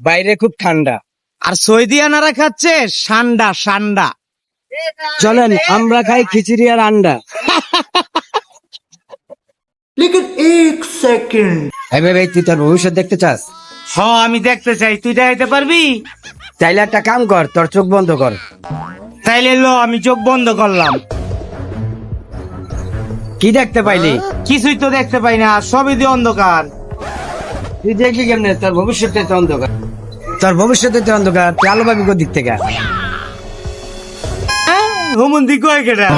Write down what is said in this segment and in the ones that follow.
বাইরে খুব ঠান্ডা। আর সৌদি আনারা খাচ্ছে সান্ডা সান্ডা। চলেন আমরা খাই খিচুড়ি আর আন্ডা। এই ভাই, ভাই, তুই তোর ভবিষ্যৎ দেখতে চাস? হ আমি দেখতে চাই। তুই দেখাইতে পারবি? চাইলে একটা কাম কর তোর চোখ বন্ধ কর। তাইলে লো আমি চোখ বন্ধ করলাম। কি দেখতে পাইলি? কিছুই তো দেখতে পাই না সবই দিয়ে অন্ধকার। তুই দেখলি কেমনে? তোর ভবিষ্যতে তো অন্ধকার। তোর ভবিষ্যতে তো অন্ধকার, তুই আলো পাবি দিক থেকে? হুমন্দি কয় কেটা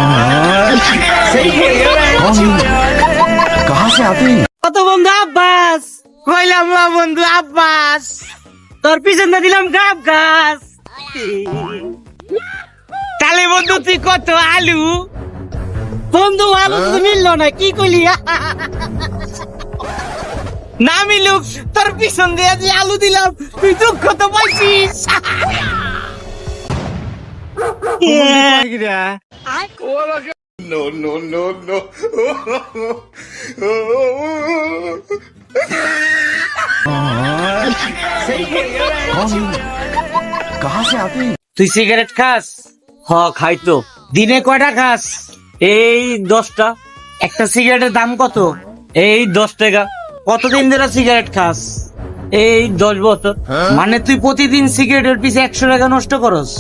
কত বন্ধু, আব্বাস? কইলাম না বন্ধু, আব্বাস। তোর পিছনে দিলাম গাব গাছ। তাহলে বন্ধু, তুই কত আলু? বন্ধু, আলু মিললো না, কি কইলি? না মিলুক, তোর পিছন দিয়ে যে আলু দিলাম, তুই দুঃখ তো পাইছিস। তুই সিগারেট খাস? হ, খাই তো। দিনে কয়টা খাস? এই দশটা। একটা সিগারেটের দাম কত? এই দশ টাকা। কতদিন ধরে সিগারেট খাস? এই দশ বছর। মানে তুই প্রতিদিন সিগারেটের পিছে একশো টাকা নষ্ট করস।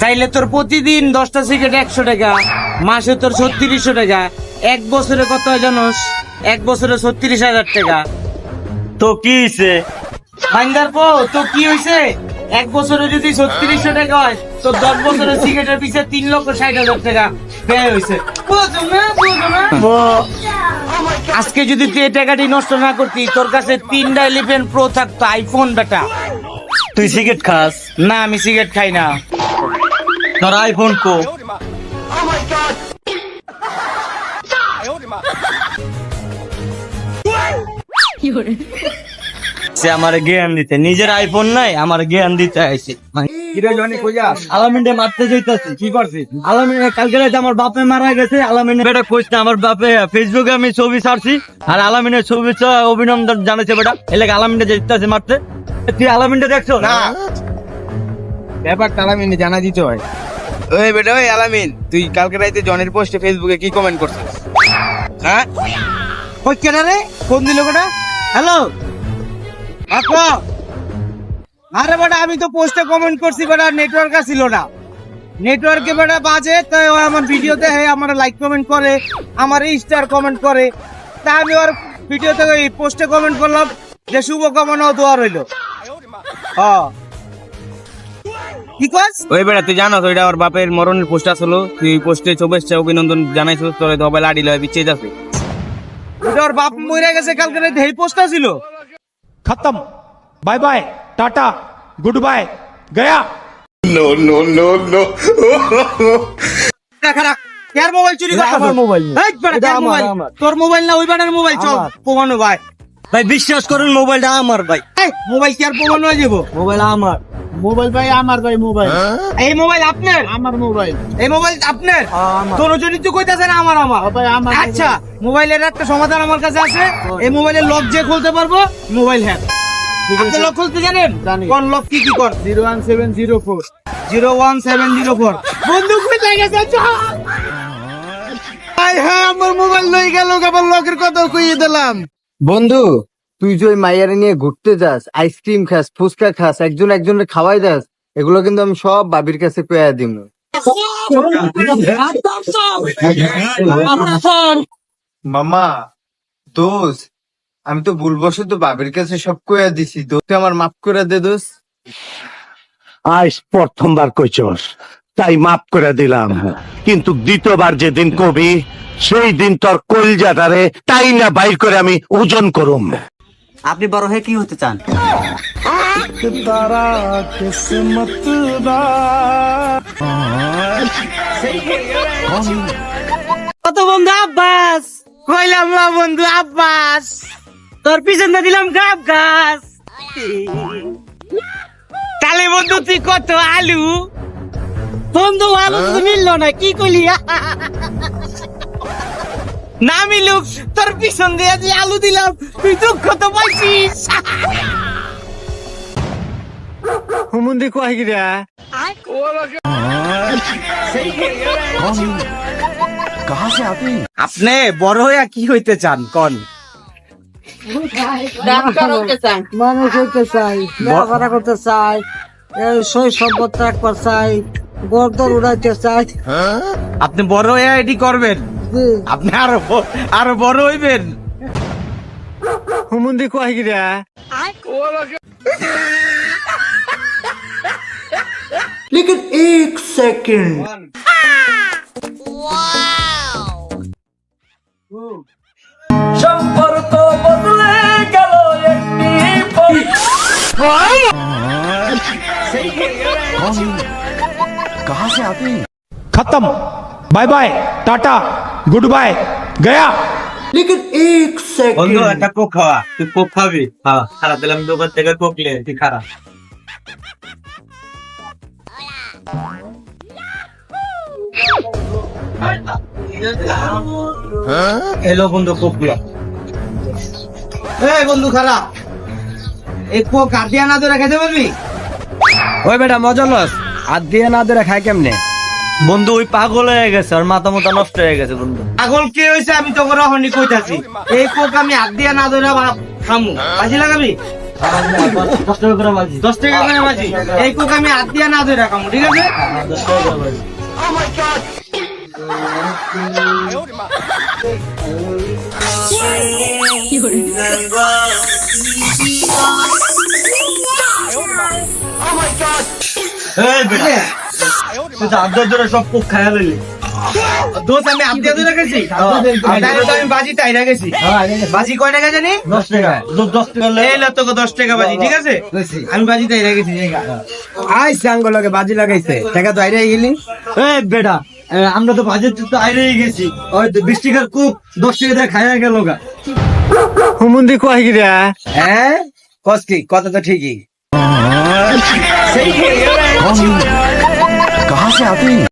তাইলে তোর প্রতিদিন দশটা সিগারেট একশো টাকা মাসে তোর ছত্রিশশো টাকা এক বছরে কত হয় জানোস? এক বছরে ছত্রিশ হাজার টাকা। তো কি হয়েছে ভাঙ্গার পো তো কি হয়েছে এক বছরে যদি ছত্রিশশো টাকা হয় তো দশ বছরে সিগারেটের পিছে তিন লক্ষ ষাট হাজার টাকা ব্যয় হয়েছে? আজকে যদি তুই এই টাকাটি নষ্ট না করতি তোর কাছে তিনটা ইলেভেন প্রো থাকতো আইফোন বেটা। তুই সিগারেট খাস? না আমি সিগারেট খাই না। তোর আইফোন কো? সে আমার জ্ঞান দিতে নিজের আইফোন নাই আমার জ্ঞান দিতে আইছে। কিরে জনি কইয়া? আলামিনটা মারতে যাইতাছি। কি করছিস? আলামিন কালকে রাতে আমার বাপে মারা গেছে। আলামিনের বেটা কইছে আমার বাপে ফেসবুকে আমি ছবি ছাড়ছি। আর আলামিনের ছবি অভিনন্দন জানাইছে বেটা। এলাকা আলামিনটা যাইতাছে মারতে। তুই আলামিনটা দেখছ? না। ব্যাপারটা আলামিন জানা দিতে হয়। ওই বেটা ওই আলামিন তুই কালকে রাতে জনের পোস্টে ফেসবুকে কি কমেন্ট করছিস? হ্যাঁ? কই কেডা রে? ফোন দিল কেডা হ্যালো আরে বেটা আমি তো পোস্টে কমেন্ট করছি বেটা নেটওয়ার্ক ছিল না। নেটওয়ার্কে বেটা বাজে তাই ও আমার ভিডিওতে হে আমার লাইক কমেন্ট করে আমার স্টার কমেন্ট করে। তা আমি ওর ভিডিওতে ওই পোস্টে কমেন্ট করলাম যে শুভ কামনা দোয়া রইল। হ্যাঁ। কি কস? ওই বেটা তুই জানো ওইটা ওর বাপের মরণের পোস্ট আসলো। তুই পোস্টে শুভেচ্ছা অভিনন্দন জানাইছিস তোর দবাই লাড়ি লয় বিচ্ছে যাচ্ছে। ওটা ওর বাপ মরে গেছে কালকে রাতে এই পোস্টটা ছিল। Bye bye tata goodbye গয়া নো নো নো নো কার মোবাইল চুরি করা আমার মোবাইল মোবাইল তোর মোবাইল না ওই বানের মোবাইল চল। প্রমাণ ভাই। ভাই বিশ্বাস করুন মোবাইলটা আমার ভাই। মোবাইল কি আর প্রমাণ হয়ে মোবাইল আমার। মোবাইল ভাই আমার ভাই মোবাইল হ্যাঁ? এই মোবাইল আপনার? আমার মোবাইল এই মোবাইল আপনার? হ্যাঁ, তোর জন্য তো কইতাছেন আমার আমার। ভাই আমার আচ্ছা মোবাইলের একটা সমাধান আমার কাছে আছে। এই মোবাইলের লক যে খুলতে পারব মোবাইল হ্যাক আপনি লক খুলতে জানেন? কোন লক কি কি কর? বন্ধু গেছে চল। হ্যাঁ আমার মোবাইল লই গেল লকের কথা কইয়ে দিলাম। বন্ধু তুই যে ওই মাইয়ারে নিয়ে ঘুরতে যাস আইসক্রিম খাস ফুচকা খাস একজন একজনের খাওয়াই দাস এগুলো কিন্তু আমি সব বাবির কাছে কয়া দিব। মামা দোষ আমি তো ভুলবশত বাবির কাছে সব কয়া দিছি দোষ তুই আমার মাফ করে দে দোষ। আজ প্রথমবার কইছস। তাই মাফ করে দিলাম। কিন্তু দ্বিতীয়বার যেদিন কবি সেই দিন তোর কলজাটারে তাই না বাইর করে আমি ওজন করুম। আপনি বড় হয়ে কি হতে চান? কত বন্ধু আব্বাস? কইলাম না বন্ধু আব্বাস। তোর পিছনে দিলাম গাব গাছ। তাহলে বন্ধু তুই কত আলু? বন্ধু আলু তো মিললো না কি কইলি না মিলুক তোর পিছন দিয়ে যে আলু দিলাম তুই দুঃখ তো পাইছিস। হুমুন্দি কয় গিরা আপনি বড় হইয়া কি হইতে চান? কন। মানুষ হইতে চাই। লেখাপড়া করতে চাই এই শৈশব ত্যাগ করতে চাই গর্দর উড়াইতে চাই। আপনি বড় হইয়া এটি করবেন। আপনি আরও আরও বড় হইবেন। হুমুন্দি কয় গিরা সম্পর্ক खत्म bye bye ta-ta goodbye गया বন্ধু একটা কোক খাওয়া তুই কোক খাবি হ্যাঁ খারাপ দিলাম দোকান থেকে কোক নিয়ে তুই খারাপ এলো বন্ধু কোক গুলো এই বন্ধু খারাপ এই কোক আর দিয়া না ধরে খেতে পারবি? ওই বেটা মজা লস। আর দিয়ে না ধরে খায় কেমনে? বন্ধু ওই পাগল হয়ে গেছে আর মাথা মাথা নষ্ট হয়ে গেছে বন্ধু। পাগল কে হয়েছে আমি তো করে হনি কইতাছি? এই কোক আমি হাত দিয়া না ধরে খামু। বাজি লাগাবি? দশ টাকা করে বাজি। দশ টাকা করে বাজি। এই কোক আমি হাত দিয়া না ধরে খামু ঠিক আছে? দশ টাকা করে বাজি। এই বেটা। তুই তো আদ্য ধরে সব কোক খাইয়া লইলি। দোষ আমি হাত ধরে গেছি তাইলে তো আমি বাজি তাইরা গেছি বাজি কয় টাকা জানি দশ টাকা। দশ- দশ টাকা এই লো দশ টাকা বাজি ঠিক আছে? আমি বাজি তাইরা গেছি আই সাঙ্গ লগে বাজি লাগাইছে। টাকা তো আইরে গেলি। এই বেটা আমরা তো বাজেট তো আইরেই গেছি। ওই তো বিশ টাকার কুক দশ টাকা দিয়ে খাইয়া গেল গা। হুমুন্দি কয় গিরা হ্যাঁ? কস কি? কথা তো ঠিকই। Connie, कहाँ से आते हैं